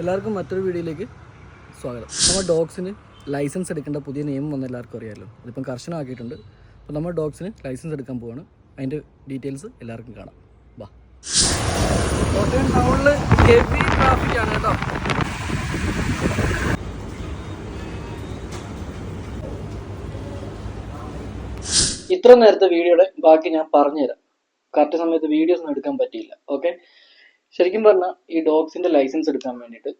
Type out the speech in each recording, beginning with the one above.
എല്ലാവർക്കും മറ്റൊരു വീഡിയോയിലേക്ക് സ്വാഗതം. നമ്മൾ ഡോഗ്സിന് ലൈസൻസ് എടുക്കേണ്ട പുതിയ നിയമം വന്ന എല്ലാവർക്കും അറിയാമല്ലോ അതിപ്പം കർശനമാക്കിയിട്ടുണ്ട്. അപ്പോൾ നമ്മൾ ഡോഗ്സിന് ലൈസൻസ് എടുക്കാൻ പോവാണ്. അതിന്റെ ഡീറ്റെയിൽസ് എല്ലാവർക്കും കാണാം. വാ. കോട്ടയം ടൗണിൽ ഹെവി ട്രാഫിക് ആണ് കേട്ടോ. ഇത്ര നേരത്തെ വീഡിയോയുടെ ബാക്കി ഞാൻ പറഞ്ഞുതരാം. കറക്റ്റ് സമയത്ത് വീഡിയോസ് ഒന്നും എടുക്കാൻ പറ്റിയില്ല. ഓക്കെ ശരിക്കും പറഞ്ഞാൽ ഈ ഡോഗ്സിന്റെ ലൈസൻസ് എടുക്കാൻ വേണ്ടിയിട്ട്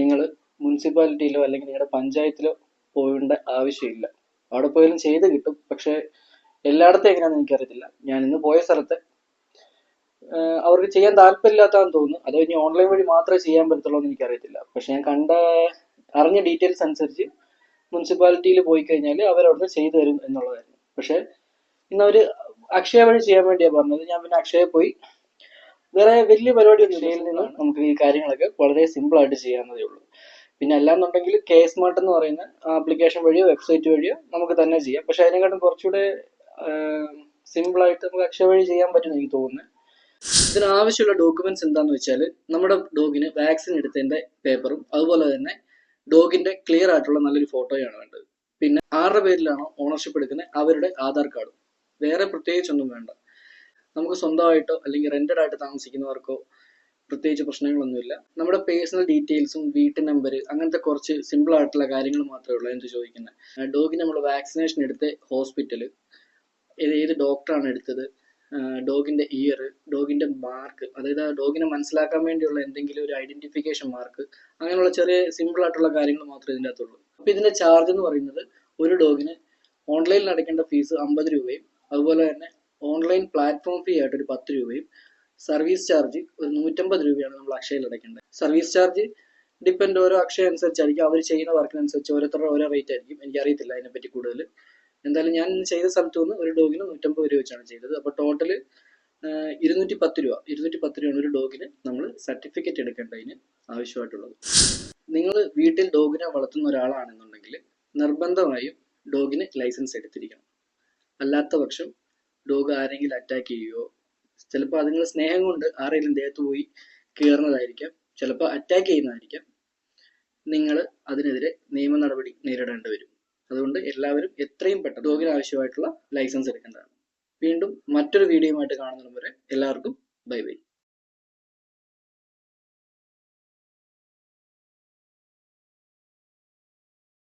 നിങ്ങൾ മുനിസിപ്പാലിറ്റിയിലോ അല്ലെങ്കിൽ നിങ്ങളുടെ പഞ്ചായത്തിലോ പോകേണ്ട ആവശ്യമില്ല. അവിടെ പോയാലും ചെയ്ത് കിട്ടും. പക്ഷെ എല്ലായിടത്തും എങ്ങനെയാണെന്ന് എനിക്കറിയത്തില്ല. ഞാൻ ഇന്ന് പോയ സ്ഥലത്ത് അവർക്ക് ചെയ്യാൻ താല്പര്യമില്ലാത്തതാന്ന് തോന്നുന്നു. അതോ ഇനി ഓൺലൈൻ വഴി മാത്രമേ ചെയ്യാൻ പറ്റത്തുള്ളൂ എന്ന് എനിക്കറിയത്തില്ല. പക്ഷെ ഞാൻ കണ്ട അറിഞ്ഞ ഡീറ്റെയിൽസ് അനുസരിച്ച് മുനിസിപ്പാലിറ്റിയിൽ പോയി കഴിഞ്ഞാൽ അവരവിടുന്ന് ചെയ്തു തരും എന്നുള്ളതായിരുന്നു. പക്ഷെ ഇന്ന് അവർ അക്ഷയ വഴി ചെയ്യാൻ വേണ്ടിയാണ് പറഞ്ഞത്. ഞാൻ പിന്നെ അക്ഷയ പോയി വേറെ വലിയ പരിപാടി ഒന്നും നിന്ന് നമുക്ക് ഈ കാര്യങ്ങളൊക്കെ വളരെ സിമ്പിൾ ആയിട്ട് ചെയ്യാവുന്നതേ ഉള്ളൂ. പിന്നെ അല്ലാന്നുണ്ടെങ്കിൽ കെ സ്മാർട്ട് എന്ന് പറയുന്ന ആപ്ലിക്കേഷൻ വഴിയോ വെബ്സൈറ്റ് വഴിയോ നമുക്ക് തന്നെ ചെയ്യാം. പക്ഷെ അതിനെക്കാട്ടും കുറച്ചുകൂടെ സിമ്പിൾ ആയിട്ട് നമുക്ക് അക്ഷയ വഴി ചെയ്യാൻ പറ്റുമെന്ന് എനിക്ക് തോന്നുന്നത് ഇതിന് ആവശ്യമുള്ള ഡോക്യുമെന്റ്സ് എന്താന്ന് വെച്ചാൽ നമ്മുടെ ഡോഗിന് വാക്സിൻ എടുത്തതിന്റെ പേപ്പറും അതുപോലെ തന്നെ ഡോഗിന്റെ ക്ലിയർ ആയിട്ടുള്ള നല്ലൊരു ഫോട്ടോയാണ് വേണ്ടത്. പിന്നെ ആരുടെ പേരിലാണോ ഓണർഷിപ്പ് എടുക്കുന്നത്? അവരുടെ ആധാർ കാർഡും. വേറെ പ്രത്യേകിച്ചൊന്നും വേണ്ട. നമുക്ക് സ്വന്തമായിട്ടോ അല്ലെങ്കിൽ റെന്റഡ് ആയിട്ട് താമസിക്കുന്നവർക്കോ പ്രത്യേകിച്ച് പ്രശ്നങ്ങളൊന്നുമില്ല. നമ്മുടെ പേഴ്സണൽ ഡീറ്റെയിൽസും വീട്ടു നമ്പർ അങ്ങനത്തെ കുറച്ച് സിമ്പിൾ ആയിട്ടുള്ള കാര്യങ്ങൾ മാത്രമേ ഉള്ളൂ എന്ത് ചോദിക്കുന്നത്. ഡോഗിന് നമ്മൾ വാക്സിനേഷൻ എടുത്ത ഹോസ്പിറ്റൽ ഏത് ഡോക്ടറാണ് എടുത്തത്? ഡോഗിന്റെ ഇയർ ഡോഗിന്റെ മാർക്ക് അതായത് ആ ഡോഗിനെ മനസ്സിലാക്കാൻ വേണ്ടിയുള്ള എന്തെങ്കിലും ഒരു ഐഡന്റിഫിക്കേഷൻ മാർക്ക് അങ്ങനെയുള്ള ചെറിയ സിമ്പിൾ ആയിട്ടുള്ള കാര്യങ്ങൾ മാത്രമേ ഇതിന്റെ അകത്തുള്ളൂ. അപ്പൊ ഇതിന്റെ ചാർജ് എന്ന് പറയുന്നത് ഒരു ഡോഗിന് ഓൺലൈനിൽ അടയ്ക്കേണ്ട ഫീസ് അമ്പത് രൂപയും അതുപോലെ തന്നെ ഓൺലൈൻ പ്ലാറ്റ്ഫോം ഫീ ആയിട്ട് ഒരു പത്ത് രൂപയും സർവീസ് ചാർജ് ഒരു നൂറ്റമ്പത് രൂപയാണ് നമ്മൾ അക്ഷയയിൽ അടയ്ക്കേണ്ടത്. സർവീസ് ചാർജ് ഡിപ്പെൻഡ് ഓരോ അക്ഷയ അനുസരിച്ചായിരിക്കും അവർ ചെയ്യുന്ന വർക്കിനനുസരിച്ച് ഓരോരുത്തരുടെ ഓരോ റേറ്റ് ആയിരിക്കും. എനിക്ക് എനിക്കറിയത്തില്ല അതിനെപ്പറ്റി കൂടുതൽ എന്തായാലും ഞാൻ ചെയ്ത സ്ഥലത്ത് നിന്ന് ഒരു ഡോഗിന് നൂറ്റമ്പത് രൂപ വെച്ചാണ് ചെയ്തത്. അപ്പോൾ ടോട്ടൽ ഇരുന്നൂറ്റി പത്ത് രൂപ ഇരുന്നൂറ്റി പത്ത് രൂപയാണ് ഒരു ഡോഗിന് നമ്മൾ സർട്ടിഫിക്കറ്റ് എടുക്കേണ്ടതിന് ആവശ്യമായിട്ടുള്ളത്. നിങ്ങൾ വീട്ടിൽ ഡോഗിനെ വളർത്തുന്ന ഒരാളാണെന്നുണ്ടെങ്കിൽ നിർബന്ധമായും ഡോഗിന് ലൈസൻസ് എടുത്തിരിക്കണം. അല്ലാത്ത പക്ഷം ഡോഗ് ആരെങ്കിലും അറ്റാക്ക് ചെയ്യുകയോ ചിലപ്പോൾ അതുങ്ങൾ സ്നേഹം കൊണ്ട് ആരെങ്കിലും ദേഹത്ത് പോയി കയറുന്നതായിരിക്കാം. ചിലപ്പോൾ അറ്റാക്ക് ചെയ്യുന്നതായിരിക്കാം. നിങ്ങൾ അതിനെതിരെ നിയമ നടപടി നേരിടേണ്ടി വരും. അതുകൊണ്ട് എല്ലാവരും എത്രയും പെട്ടെന്ന് ഡോഗിന് ആവശ്യമായിട്ടുള്ള ലൈസൻസ് എടുക്കേണ്ടതാണ്. വീണ്ടും മറ്റൊരു വീഡിയോയുമായിട്ട് കാണുന്നതിന് വരെ എല്ലാവർക്കും ബൈ ബൈ